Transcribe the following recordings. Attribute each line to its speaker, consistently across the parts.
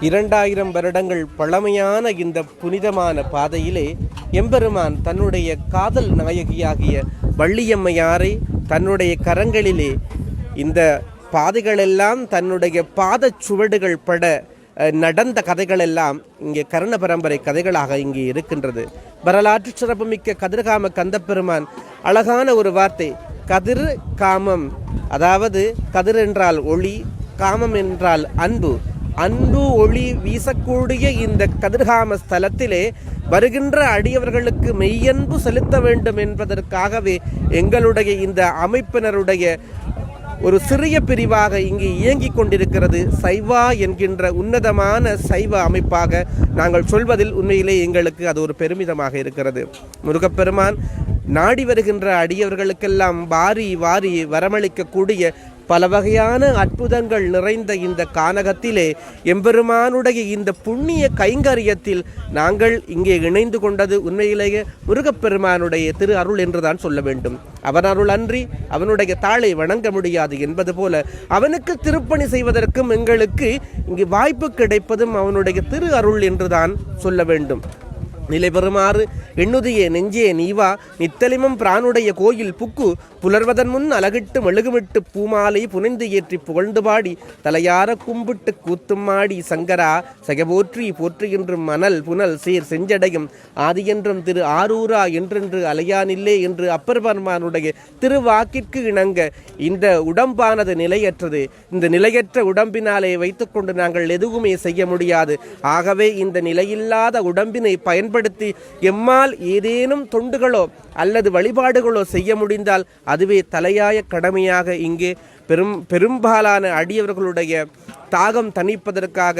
Speaker 1: இரண்டாயிரம் வருடங்கள் பழமையான இந்த புனிதமான பாதையிலே எம்பெருமான் தன்னுடைய காதல் நாயகியாகிய வள்ளியம்மையாரை தன்னுடைய கரங்களிலே இந்த பாதைகளெல்லாம் தன்னுடைய பாதச் சுவடுகள் பட நடந்த கதைகளெல்லாம் இங்கே கர்ண பரம்பரை கதைகளாக இங்கே இருக்கின்றது. வரலாற்று சிறப்புமிக்க கதிர்காம கந்தப்பெருமான் அழகான ஒரு வார்த்தை கதிர் காமம். அதாவது கதிர் என்றால் ஒளி காமம் என்றால் அன்பு. அன்பு ஒளி வீசக்கூடிய இந்த கதிர்காம ஸ்தலத்திலே வருகின்ற அடியவர்களுக்கு மெய்யன்பு செலுத்த வேண்டும் என்பதற்காகவே எங்களுடைய இந்த அமைப்பினருடைய ஒரு சிறிய பிரிவாக இங்கு இயங்கிக் கொண்டிருக்கிறது சைவா என்கின்ற உன்னதமான சைவ அமைப்பாக நாங்கள் சொல்வதில் உண்மையிலே எங்களுக்கு அது ஒரு பெருமிதமாக இருக்கிறது. முருகப்பெருமான் நாடி வருகின்ற அடியவர்களுக்கெல்லாம் வாரி வாரி வரமளிக்கக்கூடிய பல வகையான அற்புதங்கள் நிறைந்த இந்த கானகத்திலே எம்பெருமானுடைய இந்த புண்ணிய கைங்கரியத்தில் நாங்கள் இங்கே இணைந்து கொண்டது உண்மையிலேயே முருகப்பெருமானுடைய திரு அருள் என்றுதான் சொல்ல வேண்டும். அவன் அருள் அன்றி அவனுடைய தாளை வணங்க முடியாது என்பது போல அவனுக்கு திருப்பணி செய்வதற்கும் எங்களுக்கு இங்கு வாய்ப்பு கிடைப்பதும் அவனுடைய திரு அருள் என்றுதான் சொல்ல வேண்டும். நிலை பெறுமாறு எண்ணுதியே நெஞ்சே நீவா நித்தலிமம் பிரானுடைய கோயில் புக்கு புலர்வதன் முன் அலகிட்டு மெழுகுமிட்டு பூமாலை புனைந்து ஏற்றி புகழ்ந்து பாடி தலையார கும்பிட்டு கூத்தும் மாடி சங்கரா சகபோற்றி போற்றுகின்றும் மணல் புனல் சீர் செஞ்சடையும் ஆதியென்றும் திரு ஆரூரா என்றென்று அலையானில்லே என்று அப்பர் பர்மானுடைய திருவாக்கிற்கு இணங்க இந்த உடம்பானது நிலையற்றது. இந்த நிலையற்ற உடம்பினாலே வைத்துக்கொண்டு நாங்கள் எதுவுமே செய்ய முடியாது. ஆகவே இந்த நிலையில்லாத உடம்பினை பயன்படுத்தி எம்மால் ஏதேனும் தொண்டுகளோ அல்லது வழிபாடுகளோ செய்ய முடிந்தால் அதுவே தலையாய கடமையாக இங்கே பெரும் பெரும்பாலான அடியவர்களுடைய தாகம் தணிப்பதற்காக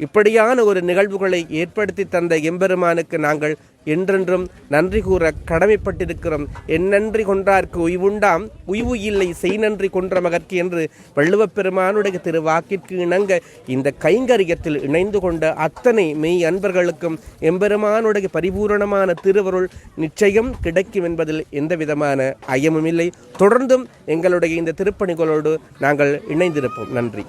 Speaker 1: இப்படியான ஒரு நிகழ்வுகளை ஏற்படுத்தி தந்த எம்பெருமானுக்கு நாங்கள் என்றென்றும் நன்றி கூற கடமைப்பட்டிருக்கிறோம். என் நன்றி கொன்றார்க்கு உய்வுண்டாம். உய்வு இல்லை செய் நன்றி கொன்ற மகற்கு என்று வள்ளுவப் பெருமானுடைய திருவாக்கிற்கு இணங்க இந்த கைங்கரியத்தில் இணைந்து கொண்ட அத்தனை மெய் அன்பர்களுக்கும் எம்பெருமானுடைய பரிபூரணமான திருவருள் நிச்சயம் கிடைக்கும் என்பதில் எந்த விதமான ஐயமும் இல்லை தொடர்ந்தும் எங்களுடைய இந்த திருப்பணிகளோடு நாங்கள் இணைந்திருப்போம். நன்றி.